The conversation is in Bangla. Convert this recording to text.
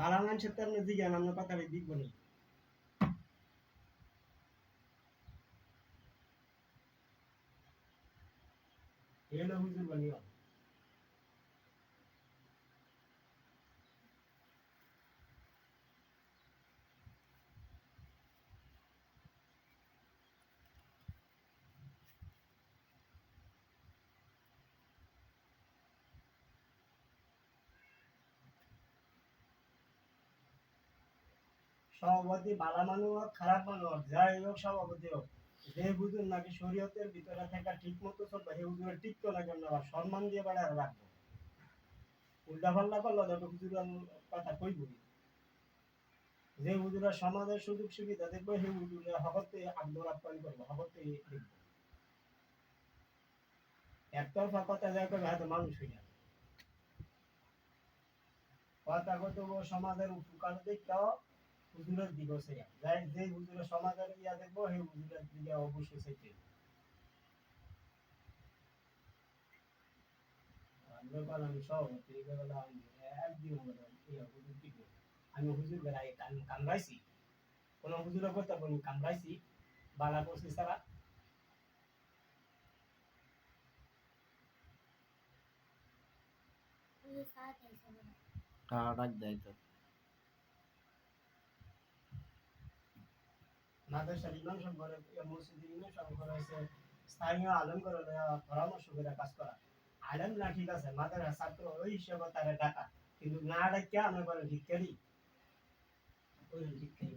বালা মানুষের তো আপনি জিজ্ঞান আপনার কথা দিক বলি এলো হুজুর সভাপতি বালা মানুষ হোক, খারাপ মানুষ হোক, যাই হোক সভাপতি হোক। যে হুজুর নাকি শরীয়তের ভিতরে থাকা ঠিক মতো চলবে সেই হুজুরের টিকতো না কেন? আবার সম্মান দিয়ে বেড়ায় রাখব উল্টা পাল্লা করল তো হুজুরের কথা কইবই যে হুজুরের সমাজের সুযোগ সুবিধা দেখব, সেই হুজুরের হকতে আব্দুল আপ্যায়ন করব হকতে দেখব। একতরফা কথা যায় করবে হয়তো মানুষ হয়ে যাবে। কথা কত সমাজের উপকার দেখতেও হুজুরের দিকে সে যাই যে হুজুরের সমাজের ইয়া দেখব সেই হুজুরের দিকে অবশ্যই সেটি আমি হুজুর কাম- কামড়াইছি। কোন হুজুরের কথা বলি কামড়াইছি বালা করছি সারা। ডাক দেয় তো। মাদ্রাসার ইমাম ঘরে মসজিদের ইমাম সাহেব ঘরে স্থানীয় আলম করে পরামর্শ করে কাজ করা। আলম না ঠিক আছে মাদ্রাসা ছাত্র ওই হিসেবে তারা ডাকা কিন্তু না ডাকিয়া আমরা বলে ভিক্ষারি ওই বাবা